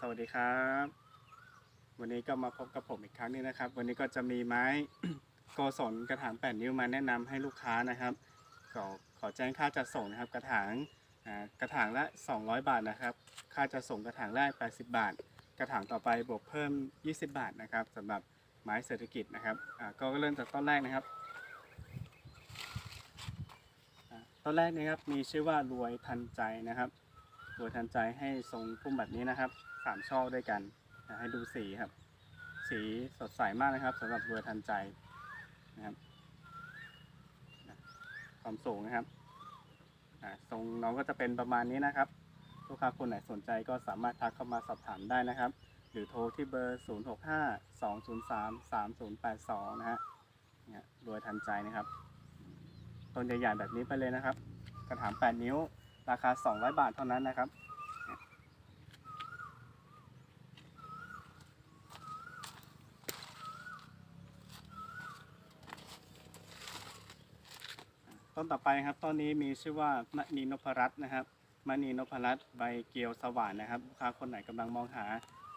สวัสดีครับ วันนี้ก็มาพบกับผมอีกครั้งหนึงนะครับ วันนี้ก็จะมีไม้โกศลกระถาง 8 นิ้วมาแนะนำให้ลูกค้านะครับก็ขอแจ้งค่าจัดส่งนะครับ กระถางกระถางละ 200 บาทนะครับ ค่าจัดส่งกระถางแรก 80 บาท กระถางต่อไปบวกเพิ่ม 20 บาทนะครับสำหรับไม้เศรษฐกิจนะครับก็เริ่มจากต้นแรกนะครับต้นแรกนะครับมีชื่อว่ารวยทันใจนะครับ รวยทันใจให้ทรงพุ่มแบบนี้นะครับสามช่อด้วยกันให้ดูสีครับ สีสดใสมากนะครับสำหรับรวทันใจนะครับความสูงนะครับทรงน้องก็จะเป็นประมาณนี้นะครับ ลูกค้าคนไหนสนใจก็สามารถทักเข้ามาสอบถามได้นะครับ หรือโทรที่เบอร์ 0 6 5 2 0 3 3 0 8 2 นะฮะรวยทันใจนะครับ ต้นใหญ่ๆแบบนี้ไปเลยนะครับ กระถาง 8 นิ้ว ราคา 200 บาทเท่านั้นนะครับ ต้นต่อไปครับต้นนี้มีชื่อว่ามณีนพรัตน์นะครับมณีนพรัตน์ใบเกียวสว่านนะครับลูกค้าคนไหนกำลังมองหา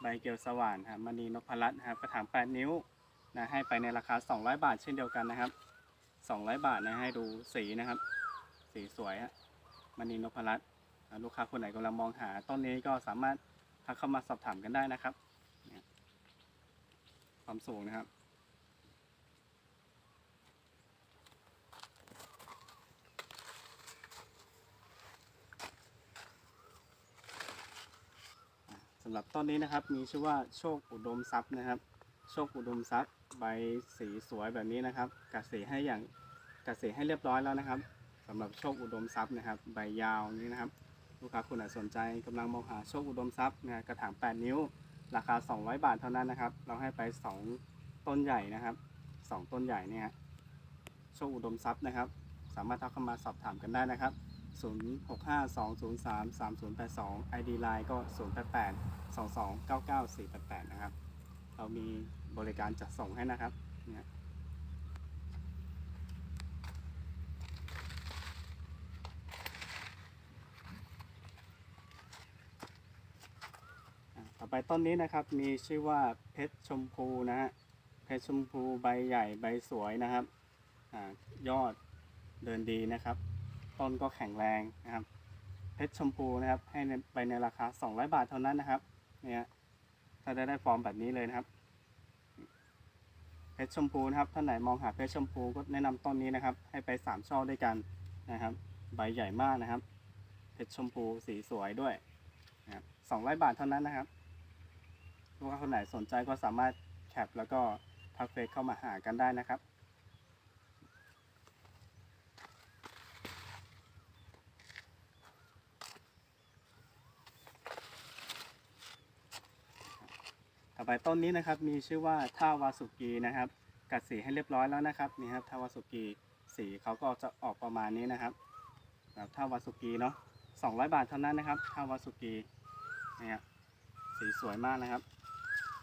ใบเกียวสว่านครับมณีนพรัตน์นะครับกระถาง8นิ้วนะให้ไปในราคา 200 บาทเช่นเดียวกันนะครับ 200 บาทนะให้ดูสีนะครับ สีสวยฮะ มณีนพรัตน์ลูกค้าคนไหนกำลังมองหา ต้นนี้ก็สามารถทักเข้ามาสอบถามกันได้นะครับ ความสูงนะครับ สำหรับต้นนี้นะครับมีชื่อว่าโชคอุดมทรัพย์นะครับ โชคอุดมทรัพย์ใบสีสวยแบบนี้นะครับ กัดสีให้อย่างกัดสีให้เรียบร้อยแล้วนะครับ สำหรับโชคอุดมทรัพย์นะครับ ใบยาวนี้นะครับ ลูกค้าคนไหนสนใจกำลังมองหาโชคอุดมทรัพย์นะกระถาง 8 นิ้ว ราคา 200 บาทเท่านั้นนะครับ เราให้ไป 2 ต้นใหญ่นะครับ 2 ต้นใหญ่เนี่ยโชคอุดมทรัพย์นะครับ สามารถทักเข้ามาสอบถามกันได้นะครับ 0652033082 ID Line ก็ 088 2299 488 นะครับ เรามีบริการจัดส่งให้นะครับเนี่ยอะต่อ ไปต้นนี้นะครับ มีชื่อว่าเพชรชมพูนะฮะเพชรชมพูใบใหญ่ใบสวยนะครับอ่ายอดเดินดีนะครับ ต้นก็แข็งแรงนะครับ เพชรชมพูนะครับ ให้ไปในราคา 200 บาทเท่านั้นนะครับเนี่ยถ้าได้ได้ฟอร์มแบบนี้เลยนะครับ เพชรชมพูนะครับท่านไหนมองหาเพชรชมพูก็แนะนำต้นนี้นะครับ ให้ไป3ช่อด้วยกันนะครับ ใบใหญ่มากนะครับ เพชรชมพูสีสวยด้วยนะครับ200บาทเท่านั้นนะครับ ลูกค้าคนไหนสนใจก็สามารถแคปแล้วก็ทักเฟซเข้ามาหากันได้นะครับต่อไปต้นนี้นะครับมีชื่อว่าท่าวาสุกีนะครับ กัดสีให้เรียบร้อยแล้วนะครับนี่ครับท่าวาสุกีสีเขาก็จะออกประมาณนี้นะครับแบบท่าวาสุกีเนาะ200 บาทเท่านั้นนะครับท่าวาสุกีนี่ครับสีสวยมากนะครับ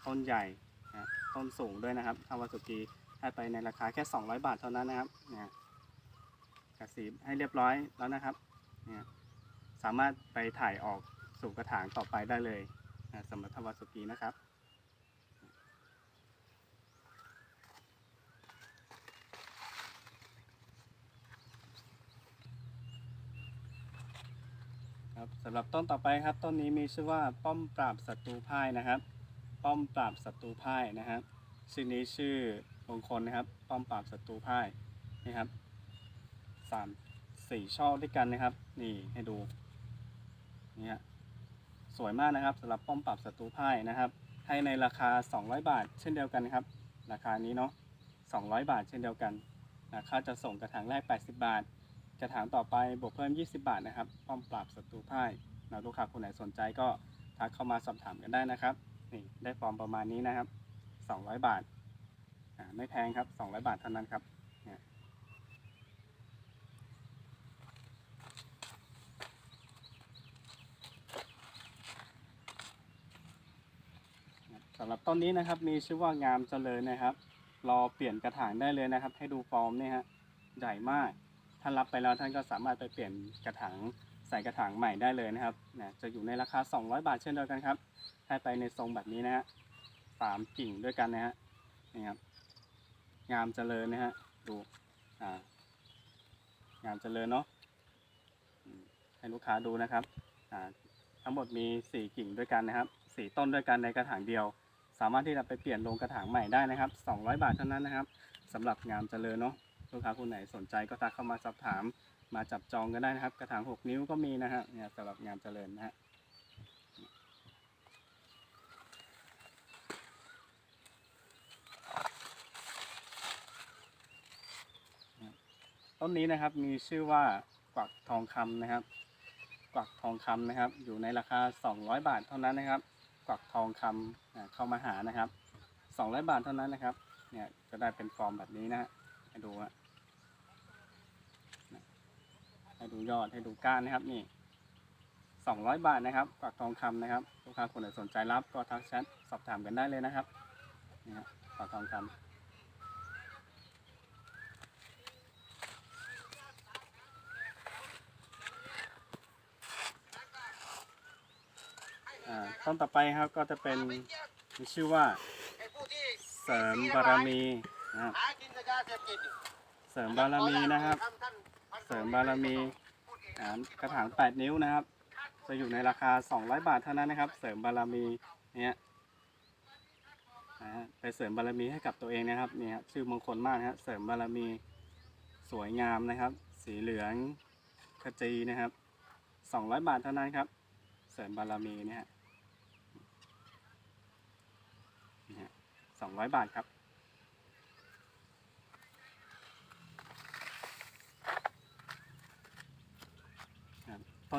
ต้นใหญ่นะต้นสูงด้วยนะครับท่าวาสุกีให้ไปในราคาแค่ 200 บาทเท่านั้นนะครับนี่กัดสีให้เรียบร้อยแล้วนะครับเนี่ยสามารถไปถ่ายออกสู่กระถางต่อไปได้เลยนะสำหรับทาวาสุกีนะครับครับสำหรับต้นต่อไปครับต้นนี้มีชื่อว่าป้อมปราบศัตรูพ่ายนะครับ ป้อมปราบศัตรูพ่ายนะครับชื่อนี้ชื่อมงคลนะครับ ป้อมปราบศัตรูพ่ายนี่ครับสามสี่ช่อด้วยกันนะครับ นี่ให้ดูนี่ฮะสวยมากนะครับสำหรับป้อมปราบศัตรูพ่ายนะครับ ให้ในราคา 200 บาท เช่นเดียวกันนะครับ ราคานี้เนาะ200 บาท เช่นเดียวกันราคาจะส่งกระถางแรก 80 บาท กระถางต่อไปบวกเพิ่ม 20 บาทนะครับ ป้อมปราบศัตรูพ่ายนะลูกค้าคนไหนสนใจก็ทักเข้ามาสอบถามกันได้นะครับ นี่ได้ฟอร์มประมาณนี้นะครับ200บาทอ่าไม่แพงครับ200บาทเท่านั้นครับเนี่ยสำหรับต้นนี้นะครับมีชื่อว่างามเจริญนะครับ รอเปลี่ยนกระถางได้เลยนะครับ ให้ดูฟอร์มเนี่ยฮะใหญ่มากท่านรับไปแล้วท่านก็สามารถไปเปลี่ยนกระถาง ใส่กระถางใหม่ได้เลยนะครับนะจะอยู่ในราคา 200 บาทเช่นเดียวกันครับ ให้ไปในทรงแบบนี้นะฮะสามกิ่งด้วยกันนะฮะนี่ครับงามเจริญนะฮะดูอ่างามเจริญเนาะให้ลูกค้าดูนะครับอ่าทั้งหมดมี 4 กิ่งด้วยกันนะครับสี่ต้นด้วยกันในกระถางเดียว สามารถที่จะไปเปลี่ยนลงกระถางใหม่ได้นะครับ 200 บาทเท่านั้นนะครับสำหรับงามเจริญเนาะลูกค้าคนไหนสนใจก็ทักเข้ามาสอบถาม มาจับจองกันได้นะครับ กระถาง 6 นิ้วก็มีนะฮะเนี่ยสำหรับงามเจริญนะฮะต้นนี้นะครับมีชื่อว่ากวักทองคำนะครับ กวักทองคำนะครับ อยู่ในราคา 200 บาทเท่านั้นนะครับ กวักทองคำอ่าเข้ามาหานะครับ 200 บาทเท่านั้นนะครับ เนี่ยจะได้เป็นฟอร์มแบบนี้นะฮะให้ดูฮะ ให้ดูยอดให้ดูก้านนะครับนี่200บาทนะครับกักทองคำนะครับลูกค้าคนไหนสนใจรับก็ทักแชทสอบถามกันได้เลยนะครับนี่ฮะกวักทองคำอ่าต้นต่อไปครับก็จะเป็นมีชื่อว่า เสริมบารมีนะครับเสริมบารมีนะครับ เสริมบารมีกระถาง 8 นิ้วนะครับ จะอยู่ในราคา 200 บาทเท่านั้นนะครับ เสริมบารมีเนี่ยไปเสริมบารมีให้กับตัวเองนะครับนี่ครับชื่อมงคลมากนะฮะเสริมบารมีสวยงามนะครับ สีเหลืองขจีนะครับ 200 บาทเท่านั้นครับ เสริมบารมีเนี่ยฮะนี่ฮะ200บาทครับ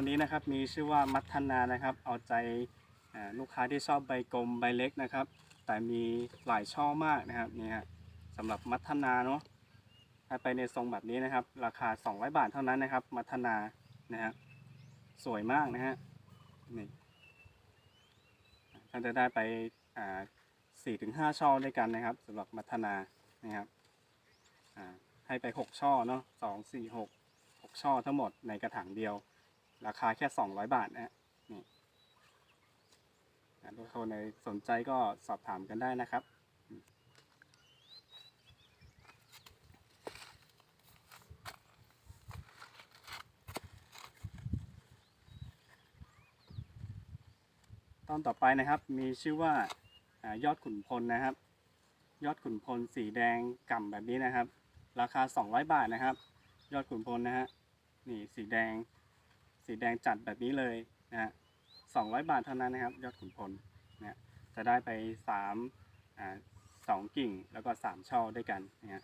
ตอนนี้นะครับมีชื่อว่ามัทนานะครับ เอาใจลูกค้าที่ชอบใบกลมใบเล็กนะครับ แต่มีหลายช่อมากนะครับนี่ฮะสำหรับมัทนาเนาะให้ไปในทรงแบบนี้นะครับ ราคา 200 บาทเท่านั้นนะครับ มัทนานะฮะสวยมากนะฮะนี่ท่านจะได้ไปอ่าสี่ถึงห้าช่อด้วยกันนะครับสำหรับมัทนานะครับอ่าให้ไป 6 ช่อเนาะสองสี่หกหกช่อทั้งหมดในกระถางเดียว ราคาแค่ 200 บาทนะฮะนี่ทุกคนในสนใจก็สอบถามกันได้นะครับต้นต่อไปนะครับมีชื่อว่าอยอดขุนพลนะครับ ยอดขุนพลสีแดงก่ำแบบนี้นะครับ ราคา 200 บาทนะครับ ยอดขุนพลนะฮะนี่สีแดง สีแดงจัดแบบนี้เลยนะฮะ200บาทเท่านั้นนะครับ ยอดขุนพลนะจะได้ไป3อ่าสองกิ่งแล้วก็ 3 ช่อด้วยกันนะฮะ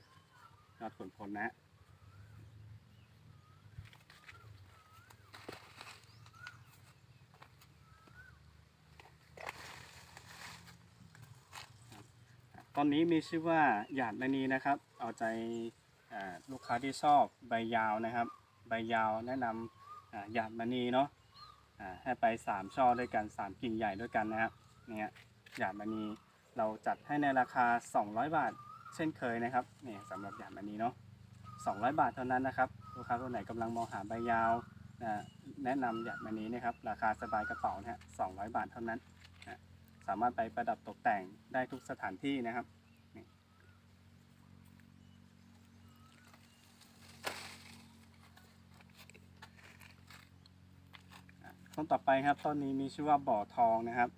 ยอดขุนพลนะฮะตอนนี้มีชื่อว่าหยาดมณีนะครับ เอาใจอ่าลูกค้าที่ชอบใบยาวนะครับ ใบยาวแนะนำ หยาดมณีเนาะให้ไป 3 ช่อด้วยกัน 3 กิ่งใหญ่ด้วยกันนะครับเนี่ยหยาดมณีเราจัดให้ในราคา 200 บาท เช่นเคยนะครับนี่สำหรับหยาดมณีเนาะ200 บาทเท่านั้นนะครับลูกค้าคนไหนกำลังมองหาใบยาวแนะนำหยาดมณีนะครับราคาสบายกระเป๋านะฮะ200 บาทเท่านั้นนะสามารถไปประดับตกแต่งได้ทุกสถานที่นะครับ ต้นต่อไปครับต้นนี้มีชื่อว่าบ่อทองนะครับ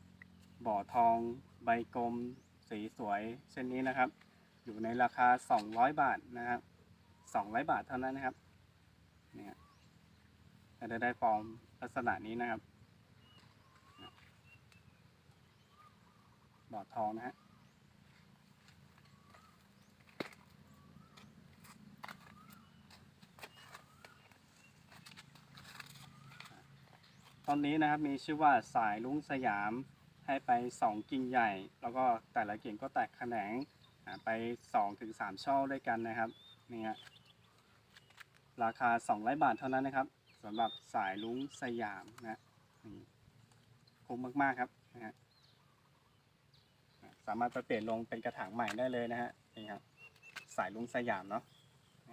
บ่อทองใบกลม สีสวยเช่นนี้นะครับ อยู่ในราคา 200 บาทนะครับ200 บาทเท่านั้นนะครับเนี่ยจะได้ฟอร์มลักษณะนี้นะครับ บ่อทองนะฮะ ตอนนี้นะครับมีชื่อว่าสายลุงสยามให้ไป 2 กิ่งใหญ่ แล้วก็แต่ละกิ่งก็แตกแขนงอ่าไป 2-3 ช่อด้วยกันนะครับนี่ฮะราคา200บาทเท่านั้นนะครับสำหรับสายลุงสยามนะคุ้มมากๆครับนะฮะสามารถไปเปลี่ยนลงเป็นกระถางใหม่ได้เลยนะฮะนี่ครับสายลุงสยามเนาะ น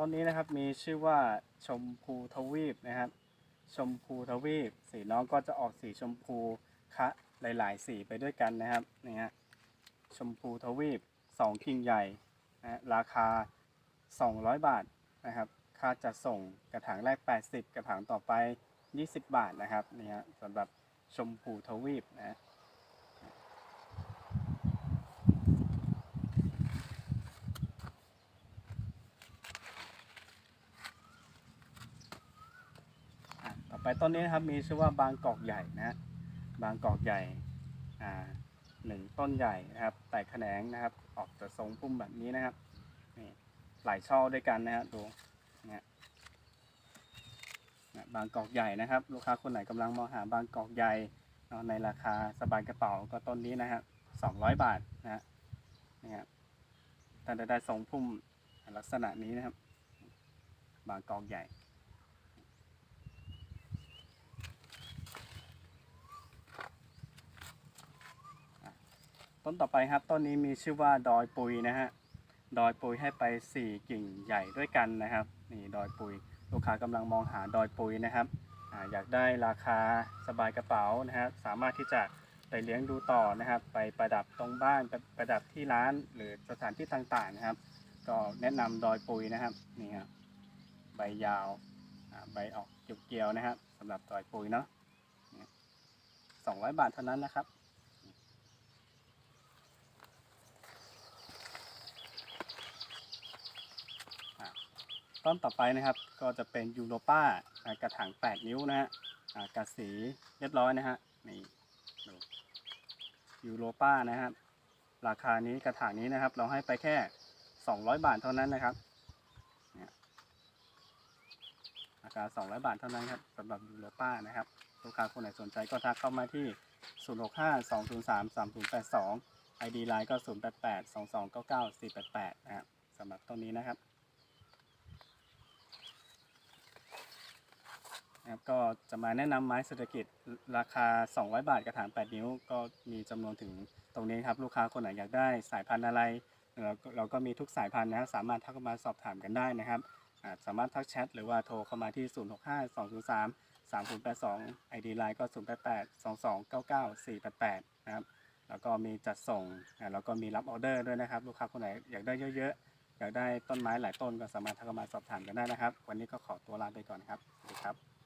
ต้นนี้นะครับมีชื่อว่าชมพูทวีปนะครับ ชมพูทวีป สีน้องก็จะออกสีชมพูคะหลาย ๆ สีไปด้วยกันนะครับนี่ฮะชมพูทวีป2กิ่งใหญ่นะฮะราคา 200 บาทนะครับค่าจัดส่งกระถางแรก 80 กระถางต่อไป 20 บาทนะครับนี่ฮะสำหรับชมพูทวีปนะฮะ อะ ตอนนี้นะครับมีชื่อว่าบางกอกใหญ่นะบางกอกใหญ่อ่าหนึ่งต้นใหญ่นะครับแตกแขนงนะครับ ออกจะทรงพุ่มแบบนี้นะครับนี่หลายช่อด้วยกันนะฮะดูเนี่ยนะบางกอกใหญ่นะครับ ลูกค้าคนไหนกำลังมองหาบางกอกใหญ่ในราคาสบายกระเป๋าก็ต้นนี้นะฮะสองร้อยบาทนะฮะนี่ครับแต่ได้ทรงพุ่มลักษณะนี้นะครับ บางกอกใหญ่ ต้นต่อไปครับต้นนี้มีชื่อว่าดอยปุยนะฮะดอยปุยให้ไป 4 กิ่งใหญ่ด้วยกันนะครับนี่ดอยปุย ลูกค้ากำลังมองหาดอยปุยนะครับออยากได้ราคาสบายกระเป๋านะฮะสามารถที่จะไปเลี้ยงดูต่อนะครับ ไปประดับตรงบ้านไปประดับที่ร้านหรือสถานที่ต่างๆนะครับ ก็แนะนำดอยปุยนะครับนี่ครับใบยาวใบออกเกี่ยวๆนะครับสำหรับดอยปุยเนาะสองร้อยบาทเท่านั้นนะครับ ต้นต่อไปนะครับก็จะเป็นยูโรป้ากระถาง 8 นิ้วนะฮะกัดสีเรียบร้อยนะฮะนี่ดูยูโรป้านะครับ ราคานี้กระถางนี้นะครับ เราให้ไปแค่ 200 บาทเท่านั้นนะครับราคา 200 บาทเท่านั้นครับสำหรับยูโรป้านะครับลูกค้าคนไหนสนใจก็ทักเข้ามาที่ 065 203 3082 ID Line ก็ 088 2299 488 นะครับสำหรับต้นนี้นะครับ นะครับก็จะมาแนะนำไม้เศรษฐกิจราคา 200 บาทกระถาง 8 นิ้ว ก็มีจำนวนถึงตรงนี้ครับลูกค้าคนไหนอยากได้สายพันธุ์อะไร เราก็เราก็มีทุกสายพันธุ์นะสามารถทักเข้ามาสอบถามกันได้นะครับสามารถทักแชทหรือว่าโทรเข้ามาที่ 065 203 3082 ID Line ก็ 088 2299 488 นะครับ แล้วก็มีจัดส่ง แล้วก็มีรับออเดอร์ด้วยนะครับ ลูกค้าคนไหนอยากได้เยอะๆ อยากได้ต้นไม้หลายต้นก็สามารถทักเข้ามาสอบถามกันได้นะครับ วันนี้ก็ขอตัวลาไปก่อนครับ สวัสดีครับ